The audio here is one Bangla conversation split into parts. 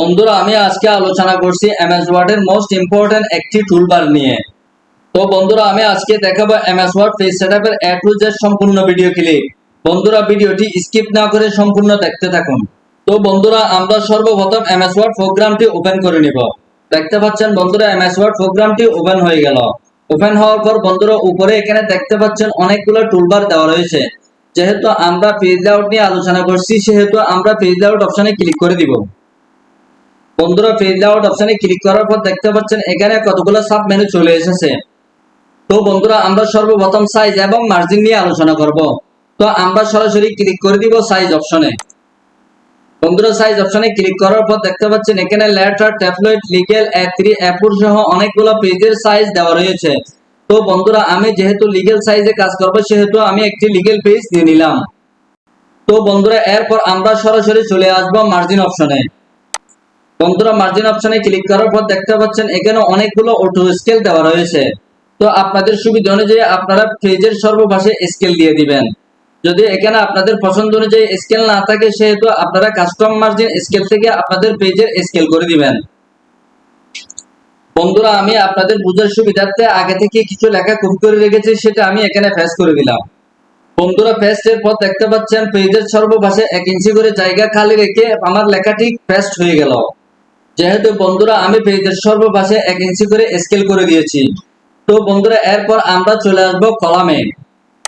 বন্ধুরা, আমি আজকে আলোচনা করছি এমএস ওয়ার্ড এর মোস্ট ইম্পর্টেন্ট একটি টুলবার নিয়ে। তো বন্ধুরা, আমি আজকে দেখাবো এমএস ওয়ার্ড পেজ সেটআপের এ টু জেড সম্পূর্ণ ভিডিও ক্লিপ বন্ধুরা, ভিডিওটি স্কিপ না করে সম্পূর্ণ দেখতে থাকুন। তো বন্ধুরা, আমরা সর্বপ্রথম এমএস ওয়ার্ড প্রোগ্রামটি ওপেন করে নিব। দেখতে পাচ্ছেন বন্ধুরা এমএস ওয়ার্ড প্রোগ্রামটি ওপেন হয়ে গেল। ওপেন হওয়ার পর বন্ধুরা, উপরে এখানে দেখতে পাচ্ছেন অনেকগুলো টুলবার দেওয়া রয়েছে। যেহেতু আমরা পেজ লেআউট নিয়ে আলোচনা করছি, সেহেতু আমরা পেজ লেআউট অপশনে ক্লিক করে দিব। বন্ধুরা পেজ লেআউট অপশনে ক্লিক করার পর দেখতে পাচ্ছেন এখানে কতগুলো সাব মেনু চলে এসেছে। তো বন্ধুরা, আমরা সর্বপ্রথম সাইজ এবং মার্জিন নিয়ে আলোচনা করব। তো আমরা সরাসরি ক্লিক করে দিব সাইজ অপশনে বন্ধুরা সাইজ অপশনে ক্লিক করার পর দেখতে পাচ্ছেন এখানে letter tablet legal A three অ্যাপুর সহ অনেকগুলো পেজের সাইজ দেওয়া রয়েছে। তো বন্ধুরা, আমি যেহেতু লিগেল সাইজে কাজ করব, সেহেতু আমি একটি লিগেল পেজ নিয়ে নিলাম। তো বন্ধুরা, এরপর আমরা সরাসরি চলে আসব মার্জিন অপশনে বন্ধুরা মার্জিন অপশনে ক্লিক করার পর দেখতে পাচ্ছেন এখানে অনেকগুলো অটো স্কেল দেওয়া রয়েছে। তো আপনাদের সুবিধা অনুযায়ী আপনারা পেজের সর্বপাশে স্কেল দিয়ে দিবেন। যদি এখানে আপনাদের পছন্দ অনুযায়ী স্কেল না থাকে, সেহেতু আপনারা কাস্টম মার্জিন স্কেল থেকে আপনাদের পেজের স্কেল করে দিবেন। বন্ধুরা, আমি আপনাদের বুঝার সুবিধার্থে আগে থেকে কিছু লেখা কপি করে রেখেছি, সেটা আমি এখানে ফেস করে দিলাম। বন্ধুরা পেস্টের পর দেখতে পাচ্ছেন পেজের সর্বপাশে এক ইঞ্চি করে জায়গা খালি রেখে আমার লেখাটি পেস্ট হয়ে গেল। যেহেতু বন্ধুরা, আমি পেজের সর্বপাশে এক ইঞ্চি করে স্কেল করে দিয়েছি। তো বন্ধুরা, এরপর আমরা চলে আসব কলামে।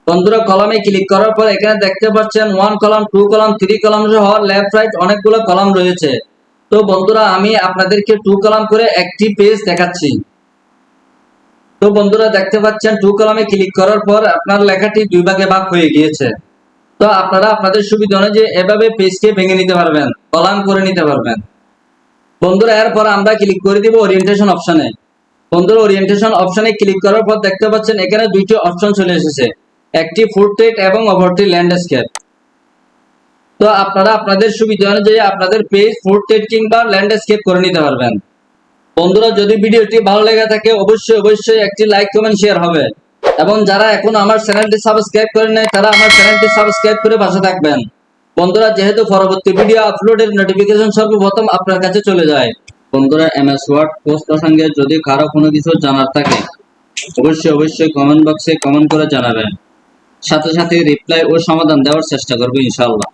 বন্ধুরা, কলামে ক্লিক করার পর এখানে দেখতে পাচ্ছেন one column two column three column সহ লেফট রাইট অনেকগুলো কলাম রয়েছে। তো বন্ধুরা, আমি আপনাদেরকে টু কলাম করে একটি পেজ দেখাচ্ছি। তো বন্ধুরা, দেখতে পাচ্ছেন টু কলামে ক্লিক করার পর আপনার লেখাটি দুই ভাগে ভাগ হয়ে গিয়েছে। তো আপনারা আপনাদের সুবিধা অনুযায়ী এভাবে পেজকে ভেঙে নিতে পারবেন, কলাম করে নিতে পারবেন। বন্ধুরা, এরপর আমরা ক্লিক করে দিব ওরিয়েন্টেশন অপশনে বন্ধুরা ওরিয়েন্টেশন অপশনে ক্লিক করার পর দেখতে পাচ্ছেন এখানে দুইটি অপশন চলে এসেছে। একটি ফুটটেট এবং অপরটি ল্যান্ডস্কেপ তো আপনারা আপনাদের সুবিধা অনুযায়ী আপনাদের পেজ ফুটটেট কিংবা ল্যান্ডস্কেপ করে নিতে পারবেন। বন্ধুরা, যদি ভিডিওটি ভালো লেগে থাকে, অবশ্যই অবশ্যই একটি লাইক কমেন্ট শেয়ার হবে। এবং যারা এখন আমার চ্যানেলটি সাবস্ক্রাইব করেন নাই, তারা আমার চ্যানেলটি সাবস্ক্রাইব করে পাশে থাকবেন। বন্ধুরা, যেহেতু পরবর্তী ভিডিও আপলোডের নোটিফিকেশন সর্বপ্রথম আপনার কাছে চলে যায়। বন্ধুরা এমএস ওয়ার্ড কোর্স প্রসঙ্গে যদি কারও কোনো কিছু জানার থাকে, অবশ্যই অবশ্যই কমেন্ট বক্সে কমেন্ট করে জানাবেন। সাথে সাথে রিপ্লাই ও সমাধান দেওয়ার চেষ্টা করব, ইনশাআল্লাহ।